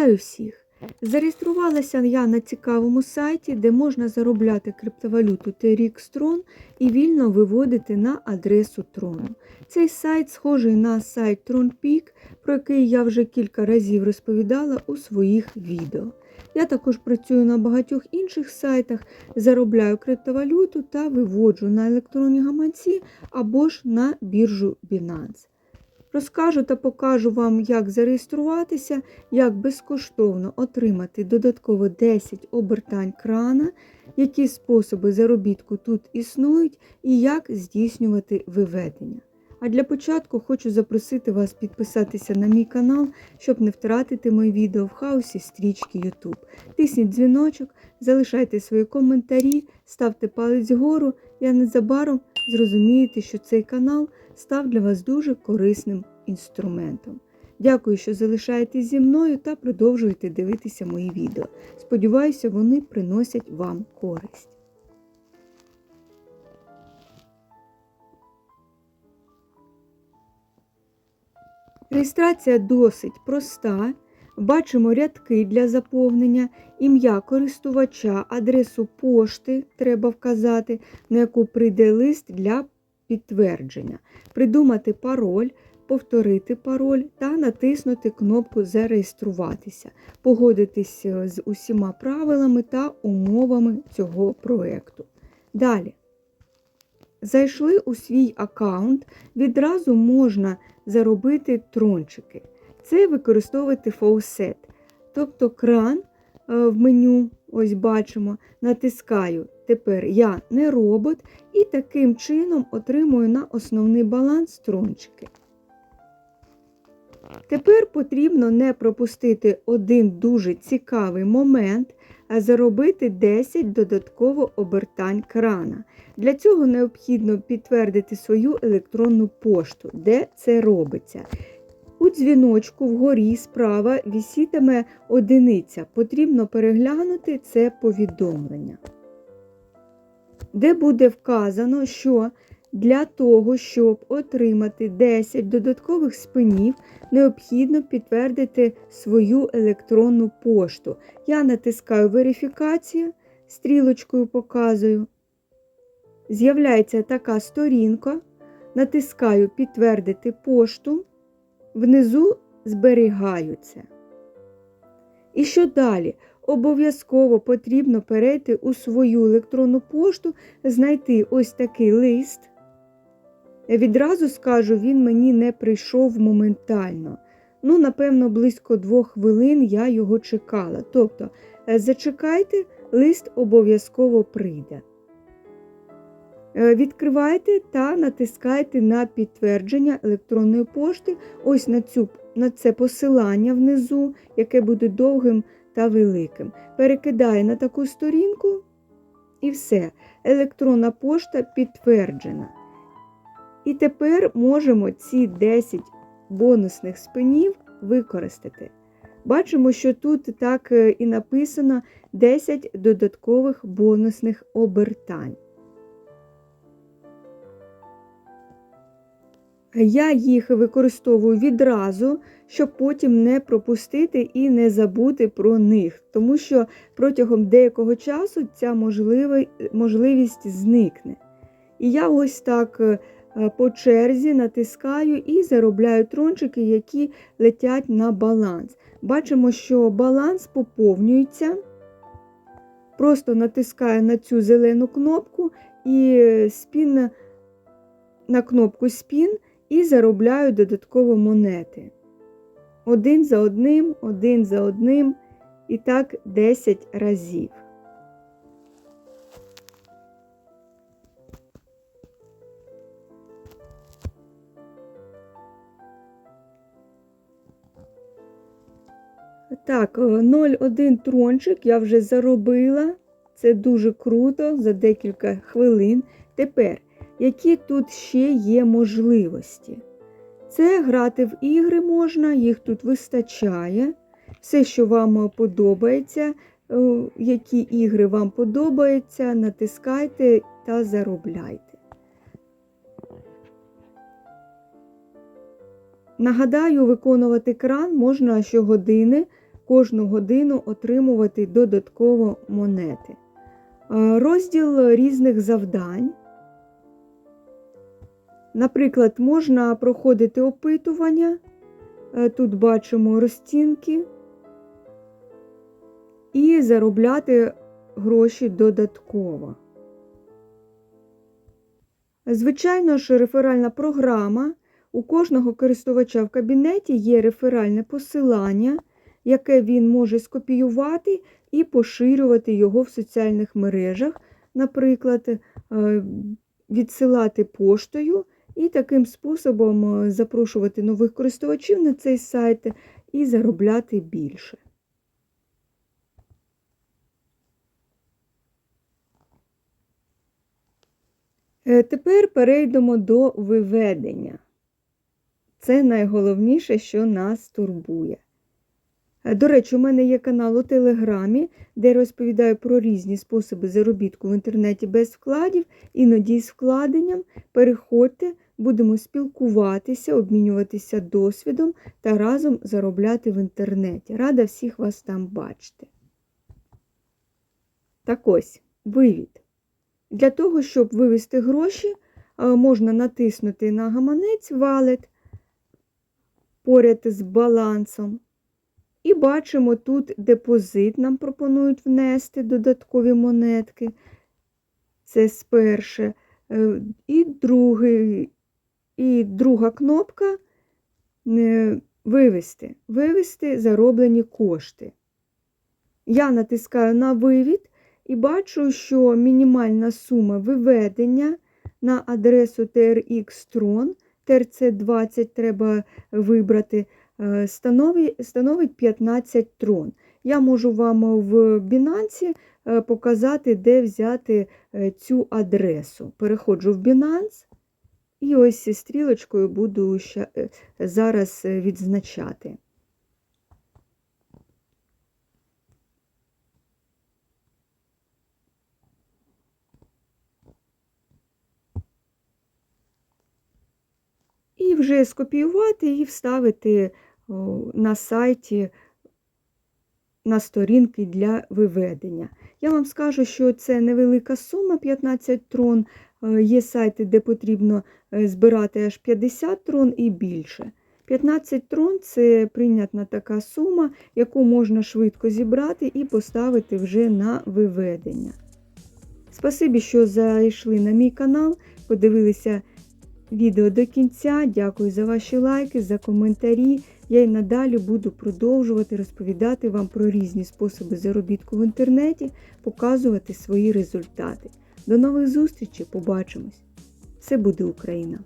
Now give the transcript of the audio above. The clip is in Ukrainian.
Вітаю всіх! Зареєструвалася я на цікавому сайті, де можна заробляти криптовалюту TRX Tron і вільно виводити на адресу Трону. Цей сайт схожий на сайт TronPeak, про який я вже кілька разів розповідала у своїх відео. Я також працюю на багатьох інших сайтах, заробляю криптовалюту та виводжу на електронні гаманці або ж на біржу Binance. Розкажу та покажу вам, як зареєструватися, як безкоштовно отримати додатково 10 обертань крана, які способи заробітку тут існують і як здійснювати виведення. А для початку хочу запросити вас підписатися на мій канал, щоб не втратити мої відео в хаосі стрічки YouTube. Тисніть дзвіночок, залишайте свої коментарі, ставте палець вгору, і незабаром зрозумієте, що цей канал став для вас дуже корисним інструментом. Дякую, що залишаєтесь зі мною та продовжуєте дивитися мої відео. Сподіваюся, вони приносять вам користь. Реєстрація досить проста. Бачимо рядки для заповнення, ім'я користувача, адресу пошти треба вказати, на яку прийде лист для підтвердження, придумати пароль, повторити пароль та натиснути кнопку Зареєструватися, погодитись з усіма правилами та умовами цього проєкту. Далі. Зайшли у свій аккаунт, відразу можна заробити трончики. Це використовувати фаусет. Тобто кран в меню, ось бачимо, натискаю. Тепер я не робот, і таким чином отримую на основний баланс трончики. Тепер потрібно не пропустити один дуже цікавий момент, заробити 10 додатково обертань крана. Для цього необхідно підтвердити свою електронну пошту, де це робиться. У дзвіночку вгорі справа вісітиме одиниця. Потрібно переглянути це повідомлення, де буде вказано, що для того, щоб отримати 10 додаткових спинів, необхідно підтвердити свою електронну пошту. Я натискаю верифікацію, стрілочкою показую. З'являється така сторінка, натискаю Підтвердити пошту, внизу зберігаю це. І що далі? Обов'язково потрібно перейти у свою електронну пошту, знайти ось такий лист. Відразу скажу, він мені не прийшов моментально. Ну, напевно, близько двох хвилин я його чекала. Тобто, зачекайте, лист обов'язково прийде. Відкривайте та натискайте на підтвердження електронної пошти, ось на, цю, на це посилання внизу, яке буде довгим та великим. Перекидаю на таку сторінку і все. Електронна пошта підтверджена. І тепер можемо ці 10 бонусних спинів використати. Бачимо, що тут так і написано 10 додаткових бонусних обертань. Я їх використовую відразу, щоб потім не пропустити і не забути про них, тому що протягом деякого часу ця можливість зникне. І я ось так по черзі натискаю і заробляю трончики, які летять на баланс. Бачимо, що баланс поповнюється. Просто натискаю на цю зелену кнопку і спін на кнопку спін і заробляю додатково монети. Один за одним, один за одним, і так 10 разів. Так, 0,1 трончик я вже заробила. Це дуже круто за декілька хвилин. Тепер які тут ще є можливості. Це грати в ігри можна, їх тут вистачає. Все, що вам подобається, е, які ігри вам подобаються, натискайте та заробляйте. Нагадаю, виконувати кран можна щогодини кожну годину отримувати додатково монети. Е, Розділ різних завдань. Наприклад, можна проходити опитування. Е, Тут бачимо розцінки і заробляти гроші додатково. Звичайно ж, реферальна програма. У кожного користувача в кабінеті є реферальне посилання, яке він може скопіювати і поширювати його в соціальних мережах, наприклад, е, відсилати поштою і таким способом е, запрошувати нових користувачів на цей сайт і заробляти більше. Е, Тепер перейдемо до виведення. Це найголовніше, що нас турбує. Е, До речі, у мене є канал у Телеграмі, де я розповідаю про різні способи заробітку в інтернеті без вкладів, іноді з вкладенням. Переходьте, будемо спілкуватися, обмінюватися досвідом та разом заробляти в інтернеті. Рада всіх вас там бачити. Так ось, вивід. Для того, щоб вивести гроші, е, можна натиснути на гаманець валет поряд з балансом. І бачимо, тут депозит нам пропонують внести додаткові монетки. Це сперше. Е, І, другий, і друга кнопка е, вивести. Вивести зароблені кошти. Я натискаю на вивід і бачу, що мінімальна сума виведення на адресу TRX Tron, TRC20 треба вибрати, становить, становить 15 трон. Я можу вам в Binance е, показати, де взяти е, цю адресу. Переходжу в Binance і ось зі стрілочкою буду ща- е, зараз е, відзначати. І вже скопіювати і вставити на сайті на сторінки для виведення. Я вам скажу, що це невелика сума 15 трон. Е, Є сайти, де потрібно е, збирати аж 50 трон і більше. 15 трон це прийнятна така сума, яку можна швидко зібрати і поставити вже на виведення. Спасибі, що зайшли на мій канал, подивилися відео до кінця. Дякую за ваші лайки, за коментарі. Я й надалі буду продовжувати розповідати вам про різні способи заробітку в інтернеті, показувати свої результати. До нових зустрічей, побачимось! Все буде Україна!